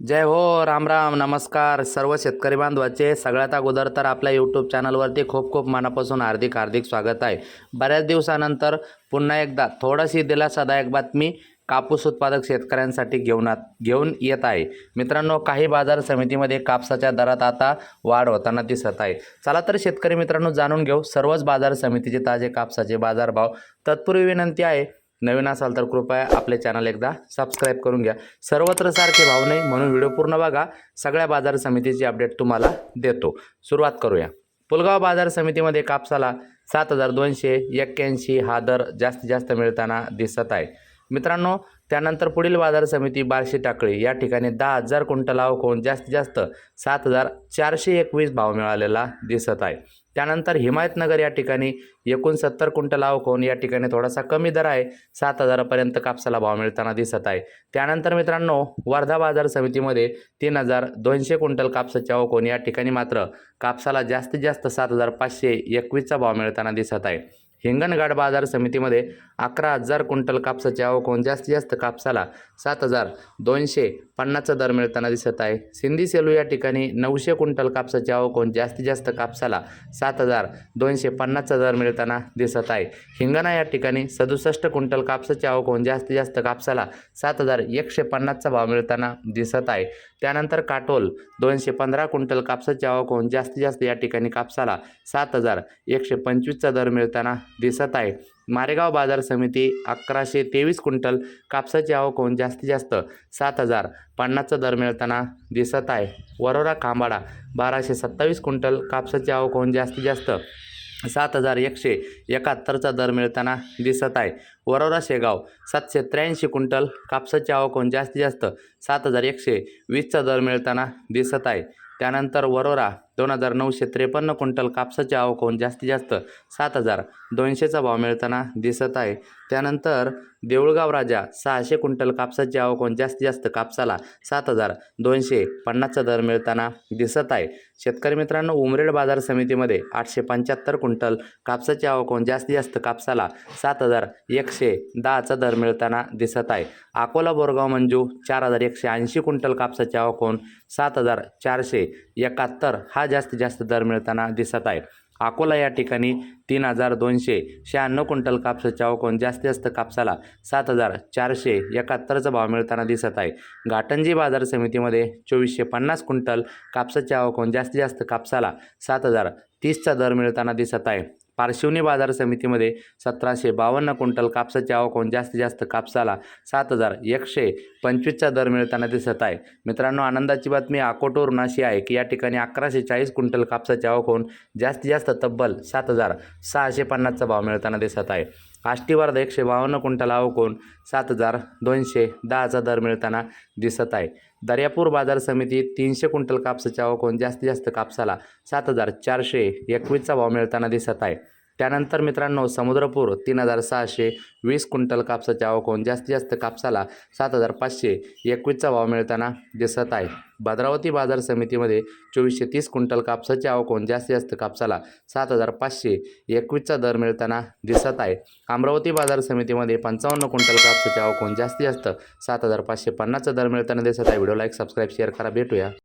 जय हो राम राम नमस्कार. सर्व शेतकरी बांधवाचे सगळ्यात अगोदर तर आपल्या यूट्यूब चॅनलवरती खूप खूप मनापासून हार्दिक हार्दिक स्वागत आहे. बऱ्याच दिवसानंतर पुन्हा एकदा थोडीशी दिलासादायक बातमी कापूस उत्पादक शेतकऱ्यांसाठी घेऊन आत घेऊन येत आहे. मित्रांनो काही बाजार समितीमध्ये कापसाच्या दरात आता वाढ होताना दिसत आहे. चला तर शेतकरी मित्रांनो जाणून घेऊ. सर्वच बाजार समितीचे ताजे कापसाचे बाजारभाव. तत्पूर्वी विनंती आहे नवीन असाल तर कृपया आपले चॅनल एकदा सबस्क्राईब करून घ्या. सर्वत्र सारखे भाव नाही म्हणून व्हिडिओ पूर्ण बघा. सगळ्या बाजार समितीची अपडेट तुम्हाला देतो. सुरुवात करूया. पुलगाव बाजार समितीमध्ये कापसाला सात हजार दोनशे एक्क्याऐंशी हा दर जास्तीत जास्त मिळताना दिसत आहे. मित्रांनो त्यानंतर पुढील बाजार समिती बार्शी टाकळी. या ठिकाणी दहा हजार क्विंटल आवक होऊन जास्तीत जास्त सात हजार चारशे एकवीस भाव मिळालेला दिसत आहे. त्यानंतर हिमायतनगर या ठिकाणी एकोणसत्तर क्विंटल आवक होऊन या ठिकाणी थोडासा कमी दर आहे. सात हजारापर्यंत कापसाला भाव मिळताना दिसत आहे. त्यानंतर मित्रांनो वर्धा बाजार समितीमध्ये तीन हजार दोनशे क्विंटल कापसाची आवक होऊन या ठिकाणी मात्र कापसाला जास्तीत जास्त सात हजार पाचशे एकवीसचा भाव मिळताना दिसत आहे. हिंगणघाट बाजार समितीमध्ये अकरा हजार क्विंटल कापसाची आवक होऊन जास्तीत जास्त कापसाला सात हजार दोनशे पन्नासचा दर मिळताना दिसत आहे. सिंधी सेलू या ठिकाणी नऊशे क्विंटल कापसाची आवक होऊन जास्तीत जास्त कापसाला सात हजार दोनशे पन्नासचा दर मिळताना दिसत आहे. हिंगणा या ठिकाणी सदुसष्ट क्विंटल कापसाची आवक होऊन जास्तीत जास्त कापसाला सात हजार एकशे पन्नासचा भाव मिळताना दिसत आहे. त्यानंतर काटोल दोनशे पंधरा क्विंटल कापसाची आवक होऊन जास्तीत जास्त या ठिकाणी कापसाला सात हजार एकशे पंचवीसचा दर मिळताना दिसत आहे. मारेगाव बाजार समिती अकराशे तेवीस क्विंटल कापसाची आवक होऊन जास्तीत जास्त सात हजार पन्नासचा दर मिळताना दिसत आहे. वरोरा खांबाडा बाराशे सत्तावीस क्विंटल कापसाची आवक होऊन जास्तीत जास्त सात हजार एकशे एकाहत्तरचा दर मिळताना दिसत आहे. वरोरा शेगाव सातशे त्र्याऐंशी क्विंटल कापसाची आवक होऊन जास्तीत जास्त सात हजार एकशे वीसचा दर मिळताना दिसत आहे. त्यानंतर वरोरा दोन हजार नऊशे त्रेपन्न क्विंटल कापसाची आवक होऊन जास्तीत जास्त सात हजार दोनशेचा भाव मिळताना दिसत आहे. त्यानंतर देऊळगाव राजा सहाशे क्विंटल कापसाची आवक होऊन जास्तीत जास्त कापसाला सात हजार दोनशे पन्नासचा दर मिळताना दिसत आहे. शेतकरी मित्रांनो उमरेड बाजार समितीमध्ये आठशे पंच्याहत्तर क्विंटल कापसाची आवक होऊन जास्तीत जास्त कापसाला सात हजार एकशे दहाचा दर मिळताना दिसत आहे. अकोला बोरगाव मंजू चार हजार एकशे ऐंशी क्विंटल कापसाची आवक होऊन सात हजार चारशे एकाहत्तर हा जास्तीत जास्त दर मिळताना दिसत आहे अकोला या ठिकाणी तीन हजार दोनशे शहाण्णव क्विंटल कापसाच्या ओकून जास्तीत जास्त कापसाला सात हजार चारशे एकाहत्तरचा भाव मिळताना दिसत आहे. घाटंजी बाजार समितीमध्ये चोवीसशे पन्नास क्विंटल कापसाच्या ओकून जास्तीत जास्त कापसाला सात हजार तीसचा दर मिळताना दिसत आहे. पारशिवनी बाजार समितीमध्ये सतराशे बावन्न क्विंटल कापसाची आवक होऊन जास्तीत जास्त कापसाला सात हजार एकशे पंचवीसचा दर मिळताना दिसत आहे. मित्रांनो आनंदाची बातमी अकोटवरून अशी आहे की या ठिकाणी अकराशे चाळीस क्विंटल कापसाची आवक होऊन जास्तीत जास्त तब्बल सात हजार सहाशे पन्नासचा भाव मिळताना दिसत आहे. आष्टीवर्ध एकशे बावन्न क्विंटल अवकून सात हजार दोनशे दहाचा दर मिळताना दिसत आहे. दर्यापूर बाजार समिती तीनशे क्विंटल कापसाच्या अवकून जास्तीत जास्त कापसाला सात हजार चारशे एकवीसचा भाव मिळताना दिसत आहे. त्यानंतर मित्रांनो समुद्रपूर तीन हजार सहाशे वीस क्विंटल कापसाची आवक होऊन जास्तीत जास्त कापसाला सात हजार पाचशे एकवीसचा भाव मिळताना दिसत आहे. भद्रावती बाजार समितीमध्ये चोवीसशे तीस क्विंटल कापसाची आवक होऊन जास्तीत जास्त कापसाला सात हजार पाचशे एकवीसचा दर मिळताना दिसत आहे. अमरावती बाजार समितीमध्ये पंचावन्न क्विंटल कापसाची आवक होऊन जास्तीत जास्त सात हजार पाचशे पन्नासचा दर मिळताना दिसत आहे. व्हिडिओ लाईक सबस्क्राईब शेअर करा. भेटूया.